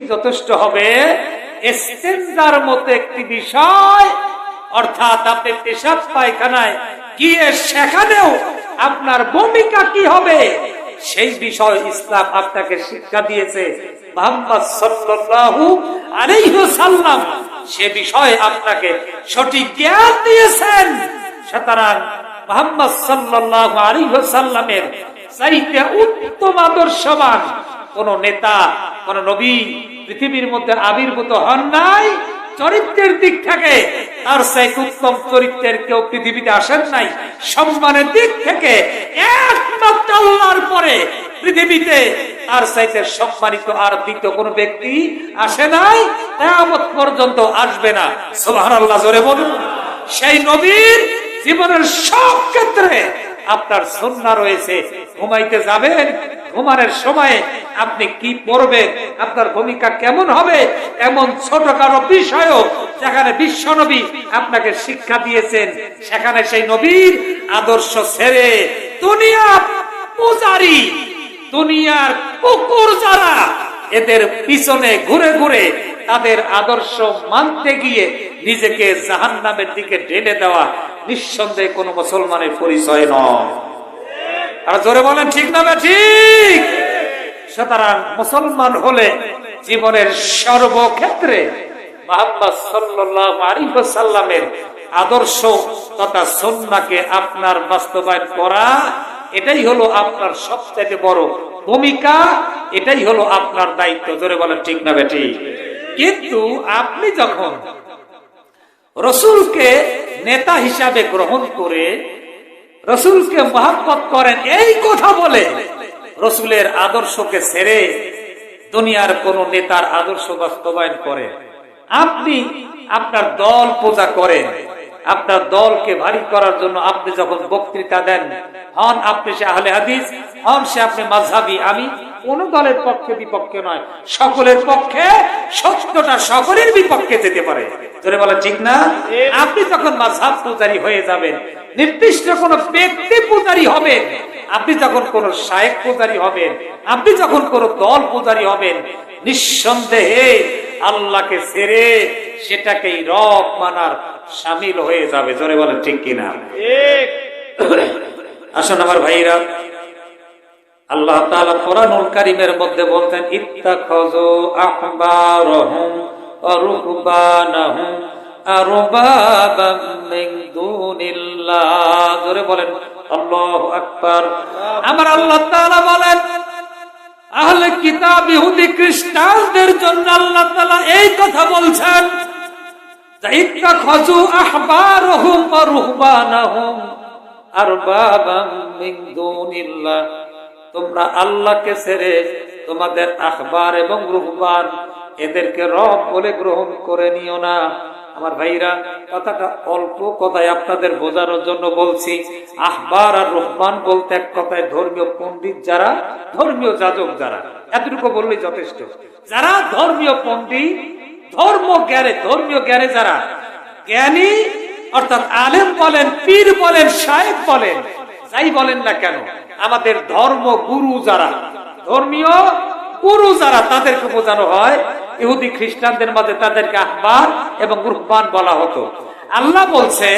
যথেষ্ট হবে। এস্তেঞ্জার মতো একটি বিষয়, অর্থাৎ আপনি পেশাব পায়খানায় গিয়ে সেখানেও আপনার ভূমিকা কি হবে, সেই বিষয় ইসলাম আপনাকে শিক্ষা দিয়েছে। সে বিষয়ে আপনাকে সঠিক জ্ঞান দিয়েছেন। সুতরাং মোহাম্মদ সাল্লাল্লাহু আলাইহি সাল্লামের চাইতে উত্তম আদর্শবান কোন নেতা, কোন নবী পৃথিবীর মধ্যে আবির্ভূত হন নাই, চরিত্রের দিক থেকে তার সেই উত্তম চরিত্রের কেউ পৃথিবীতে আসেন নাই। সম্মানের দিক থেকে একমাত্র পরে পৃথিবীতে তার চাইতে সম্মানিত আর দ্বিতীয় কোন ব্যক্তি আসে নাই তেমন পর্যন্ত আসবে না। সোহান আল্লাহ জোরে বলুন। সেই নবীর জীবনের সব ক্ষেত্রে আপনার সন্না রয়েছে। ঘুমাইতে যাবেন ঘুমানোর সময় আপনি কি পড়বেন? আপনার ভূমিকা কেমন হবে? এমন ছোটখাটো বিষয়ও যেখানে বিশ্বনবী আপনাকে শিক্ষা দিয়েছেন, সেখানে সেই নবীর আদর্শ ছেড়ে দুনিয়া পূজারি, দুনিয়ার কুকুর যারা, এদের পিছনে ঘুরে ঘুরে তাদের আদর্শ মানতে গিয়ে নিজেকে জাহান নামের দিকে ঢেলে দেওয়া নিঃসন্দেহে কোনো মুসলমানের পরিচয় নয়। আর জোরে বলেন, ঠিক না বে, ঠিক? সুতরাং মুসলমান হলে জীবনের সর্বক্ষেত্রে মোহাম্মদ সাল্লাল্লাহু আলাইহি আদর্শ তথা সুন্নাহকে আপনার বাস্তবায়ন করা, এটাই হলো আপনার সবচেয়ে বড় ভূমিকা, এটাই হলো আপনার দায়িত্ব। জোরে বলেন, ঠিক না বেটি কিন্তু আপনি যখন রসুলকে নেতা হিসাবে গ্রহণ করে রসুলকে মহাব্বত করেন এই কথা বলে রসুলের আদর্শকে ছেড়ে দুনিয়ার কোন নেতার আদর্শ বাস্তবায়ন করে। আপনি আপনার দল পূজা করেন আপনার দলকে ভারী করার জন্য আপনি যখন বক্তৃতা দেন হন আপনি সে আহলে হাদিস হন সে আপনি মাঝহাবি আমি কোন দলের পক্ষে বিপক্ষে নয় সকলের পক্ষে সত্যটা সকলের বিপক্ষে যেতে পারে। ধরে বলা ঠিক না? আপনি যখন মাঝহাব পূজারী হয়ে যাবেন। নির্দিষ্ট কোন ব্যক্তি পূজারী হবেন আপনি যখন কোন শায়েক পূজারী হবেন আপনি যখন কোন দল পূজারী হবেন নিঃসন্দেহে আল্লাহকে ছেড়ে সেটাকেই রব মানার সামিল হয়ে যাবে। জোরে বলেন ঠিক কিনা? আসুন আমার ভাইরা আল্লাহ তাআলা কোরআনুল কারীমের মধ্যে বলতেন ইত্তাখাযু আহবারহুম ওয়া রুহবানাহুম আরবাবাম জোরে বলেন, আল্লাহু আকবার। আমার আল্লাহ তাআলা বলেন, আহলে কিতাব ইহুদি খ্রিস্টানদের জন্য আল্লাহ তাআলা এই কথা বলছেন যে ইত্তাখাযু আহবারহুম ওয়া রুহবানাহুম আরবাবাম মিন দুনিল্লাহ। তোমরা আল্লাহকে ছেড়ে তোমাদের আখবার এবং রুহবান এদেরকে রব বলে গ্রহণ করে নিও না। আমার ভাইরা, কথাটা অল্প কথায় আপনাদের বোঝানোর জন্য বলছি। আহবার আর রহমান বলতে এক কথায় ধর্মীয় পণ্ডিত যারা, ধর্মীয় যাজক যারা, এতটুকু বললেই যথেষ্ট। যারা ধর্মীয় পণ্ডিত, ধর্ম জ্ঞানে, ধর্মীয় জ্ঞানে যারা, জ্ঞানী, অর্থাৎ আলেম বলেন, পীর বলেন সাহেব বলেন, যাই বলেন না কেন, আমাদের ধর্ম গুরু যারা, ধর্মীয় গুরু যারা, তাদেরকে বোঝানো হয় ইহুদি খ্রিস্টানদের মাঝে তাদেরকে আহ্বান এবং রুহবান বলা হতো। আল্লাহ বলছে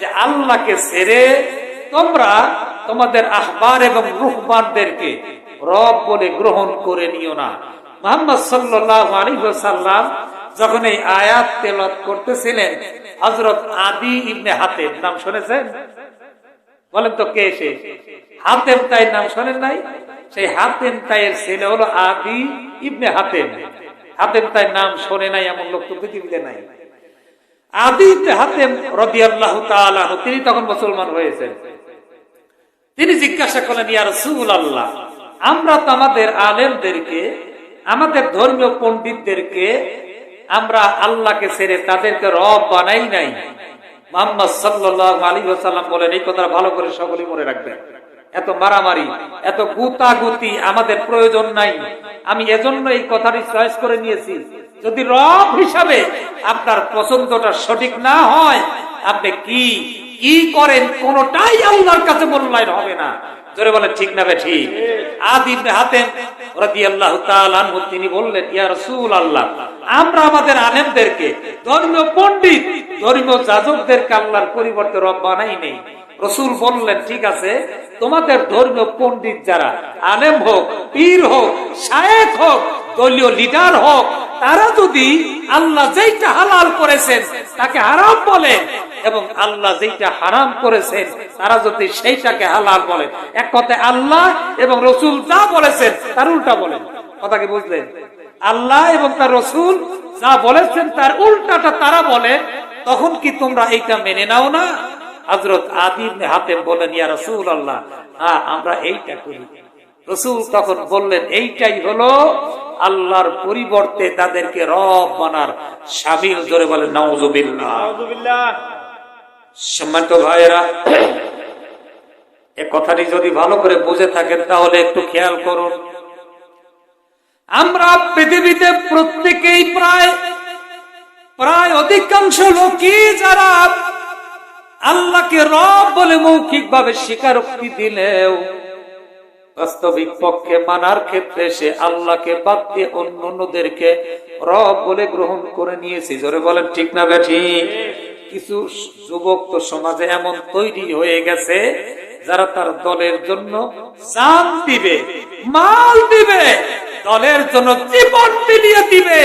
যে আল্লাহকে ছেড়ে তোমরা তোমাদের আহবার এবং রুহবানদেরকে রব বলে গ্রহণ করে নিও না। মোহাম্মদ সাল্লাহ আলী সাল্লাম যখন এই আয়াত তেলত করতেছিলেন হজরত আদি ইবনে হাতের নাম শুনেছেন? বলেন তো কে সে? হাতেম তাইয়ের নাম শোনেন নাই? সেই হাতেম তাইয়ের ছেলে হলো আদি ইবনে হাতেম। হাতেম তাইয়ের নাম শোনে নাই, এমন লোক তো পৃথিবীতে নাই। আদি ইবনে হাতেম রবি আল্লাহ তিনি তখন মুসলমান হয়েছেন। তিনি জিজ্ঞাসা করলেন, ইয়া রসুল আল্লাহ আমরা তো আমাদের আলেমদেরকে, আমাদের ধর্মীয় পণ্ডিতদেরকে, আমরা আল্লাহকে ছেড়ে তাদেরকে রব বানাই নাই। মোহাম্মদ সাল্লাহ আলী সাল্লাম বলেন, এই কথা ভালো করে সকলেই মনে রাখবেন। এত মারামারি, এত গুতাগুতি আমাদের প্রয়োজন নাই। আমি এজন্য এই কথাটি চয়েস করে নিয়েছি। যদি রব হিসাবে আপনার পছন্দটা সঠিক না হয়, আপনি কি কি করেন কোনটাই আল্লাহর কাছে মূল্যায়ন হবে না। জোরে বলেন, ঠিক না ঠিক? আদি ইবনে হাতেম রাদিয়াল্লাহু তাআলা তিনি বললেন, ইয়া রাসূলুল্লাহ, আমরা আমাদের আলেমদেরকে ধর্মীয় পণ্ডিত ধর্মীয় যাজকদেরকে আল্লাহর পরিবর্তে রব বানাই নেই। রসুল বললেন, ঠিক আছে, তোমাদের ধর্মীয় পণ্ডিত যারা আলেম হোক, পীর হোক, শায়েক হোক, দলীয় লিডার হোক, তারা যদি আল্লাহ যেইটা হালাল করেছেন তাকে হারাম বলে এবং আল্লাহ যেইটা হারাম করেছেন তারা যদি সেইটাকে হালাল বলে, এক কথায় আল্লাহ এবং রসুল যা বলেছেন তার উল্টা বলেন। কথা কি বুঝলেন? আল্লাহ এবং তার রসুল যা বলেছেন তার উল্টাটা তারা বলে, তখন কি তোমরা এইটা মেনে নাও না? হজরত আদিম হাতে বলেন ইয়া রসুল আল্লাহ হ্যাঁ আমরা এইটা করি। রসুল তখন বললেন এইটাই হলো আল্লাহর পরিবর্তে তাদেরকে রব বানার সামিল। ধরে বলেন নওজুবিল্লাহ সম্মানিত ভাইয়েরা এ কথাটি যদি ভালো করে বুঝে থাকেন তাহলে একটু খেয়াল করুন। আমরা পৃথিবীতে প্রত্যেকেই প্রায় প্রায় অধিকাংশ লোকই যারা আল্লাহকে রব বলে মৌখিক ভাবে স্বীকারোক্তি দিলেও বাস্তবিক পক্ষে মানার ক্ষেত্রে সে আল্লাহকে বাদ দিয়ে অন্য অন্যদেরকে রব বলে গ্রহণ করে নিয়েছে। জোরে বলেন, ঠিক না বেঠি কিছু যুবক তো সমাজে এমন তৈরি হয়ে গেছে, যারা তার দলের জন্য জান দিবে, মাল দিবে, দলের জন্য জীবন দিবে।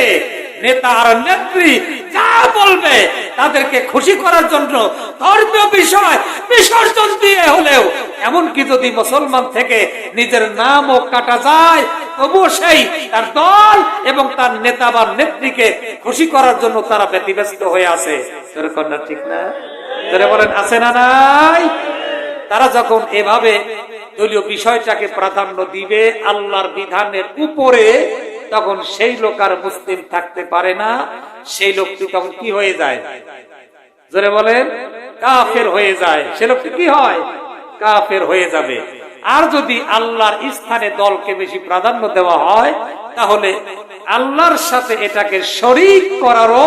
নেতা আর নেত্রী যা বলবে তাদেরকে খুশি করার জন্য ধর্মীয় বিষয় বিসর্জন দিয়ে হলেও, এমনকি যদি মুসলমান থেকে নিজের নামও কাটা যায়, তবুও সেই তার দল এবং তার নেতা বা নেত্রীকে খুশি করার জন্য তারা ব্যতিব্যস্ত হয়ে আছে। তোর কন্যা ঠিক না? তোরে বলেন, আছে না নাই? তারা যখন এভাবে দলীয় বিষয়টাকে প্রাধান্য দিবে, আল্লাহর বিধানের উপরে তখন সেই লোক আর মুসলিম থাকতে পারে না। সেই লোকটি তখন কি হয়ে যায়? জোরে বলেন কাফের হয়ে যায়। সে লোকটি কি হয়? কাফের হয়ে যাবে। আর যদি আল্লাহর স্থানে দলকে বেশি প্রাধান্য দেওয়া হয় তাহলে আল্লাহর সাথে এটাকে শরিক করারও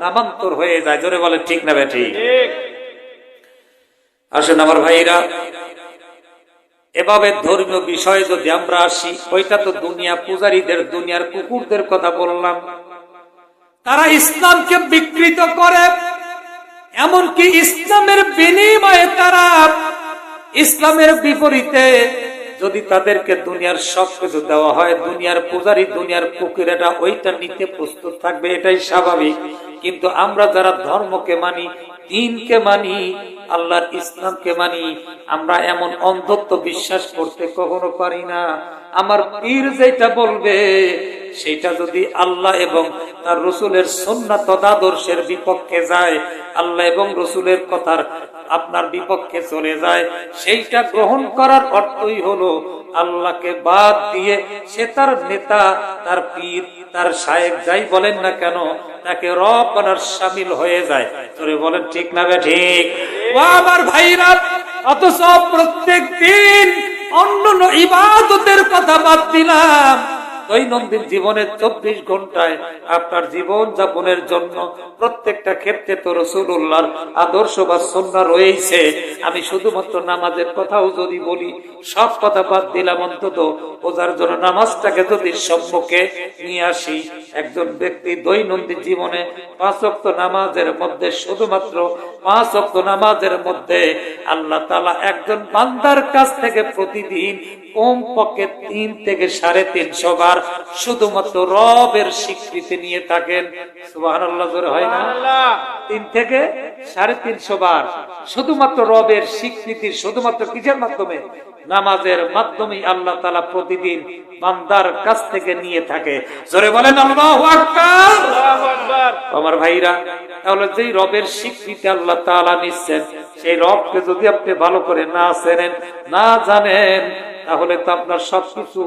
নামান্তর হয়ে যায়। জোরে বলে ঠিক না ঠিক। আসেন আমার ভাইরা এভাবে ধর্মীয় বিষয়ে যদি আমরা আসি, ওইটা তো দুনিয়া পূজারীদের, দুনিয়ার কুকুরদের কথা বললাম। তারা ইসলামকে বিকৃত করে, এমনকি ইসলামের বিনিময়ে তারা ইসলামের বিপরীতে যদি তাদেরকে দুনিয়ার সব কিছু দেওয়া হয়, দুনিয়ার পূজারি, দুনিয়ার কুকুরেরা ওইটা নিতে প্রস্তুত থাকবে, এটাই স্বাভাবিক। কিন্তু আমরা যারা ধর্মকে মানি দিনকে মানি, আল্লাহর ইসলামকে মানি, আমরা এমন অন্ধত্ব বিশ্বাস করতে কখনো পারি না। আমার পীর যেটা বলবে, সেটা যদি আল্লাহ এবং তার রসুলের সন্না তদাদর্শের বিপক্ষে যায়, আল্লাহ এবং রসুলের কথার আপনার বিপক্ষে চলে যায়, সেইটা গ্রহণ করার অর্থই হলো আল্লাহকে বাদ দিয়ে সে তার নেতা, তার পীর, তার সাহেব যাই বলেন না কেন, তাকে রব বানার সামিল হয়ে যায়। তোরে বলেন, ঠিক না বে ঠিক? ও আমার ভাইরা, অথচ প্রত্যেক দিন অন্য ইবাদতের কথা বাদ দিলাম। দৈনন্দিন জীবনের চব্বিশ ঘন্টায় আপনার জীবন যাপনের জন্য প্রত্যেকটা ক্ষেত্রে তো রসুল্লাহর আদর্শ বা সন্না রয়েছে আমি শুধুমাত্র নামাজের কথাও যদি বলি, সব কথা বাদ দিলাম অন্তত, ওজার জন্য নামাজটাকে যদি সম্মুখে নিয়ে আসি একজন ব্যক্তি দৈনন্দিন জীবনে পাঁচ অক্ত নামাজের মধ্যে শুধুমাত্র পাঁচ অক্ত নামাজের মধ্যে আল্লাহ তালা একজন বান্দার কাছ থেকে প্রতিদিন কম পক্ষে তিন থেকে সাড়ে তিনশো বার শুধুমাত্র রবের স্বীকৃতি নিয়ে থাকেন। সুবাহ হয় না? তিন থেকে সাড়ে তিনশো বার শুধুমাত্র রবের স্বীকৃতির শুধুমাত্র কিসের মাধ্যমে? নামাজের মাধ্যমে আল্লাহ তালা প্রতিদিন বান্দার কাছ থেকে নিয়ে থাকে। জোরে বলেন আল্লাহ। আমার ভাইরা তাহলে যেই রবের স্বীকৃতি আল্লাহ তালা নিচ্ছেন সেই রবকে যদি আপনি ভালো করে না চেনেন না জানেন তাহলে তো আপনার সবকিছু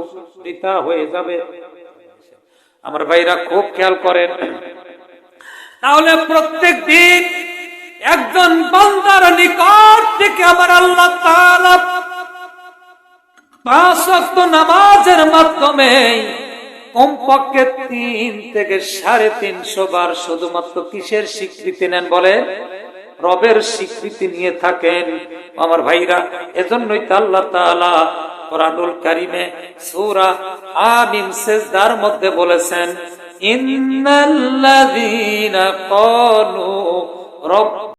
বৃথা হয়ে যাবে। আমার ভাইরা খুব খেয়াল করেন। তাহলে প্রত্যেক দিন একজন বান্দার নিকট থেকে আমার আল্লাহ তাআলা পাঁচ ওয়াক্ত নামাজের মাধ্যমে কমপক্ষে তিন থেকে সাড়ে তিনশো বার শুধুমাত্র কিসের স্বীকৃতি নেন বলে? রবের স্বীকৃতি নিয়ে থাকেন আমার ভাইরা। এজন্যই তো আল্লাহ তাআলা কোরআনুল কারিমে সেজদার মধ্যে বলেছেন, ইন্নাল্লাযীনা ক্বালু রব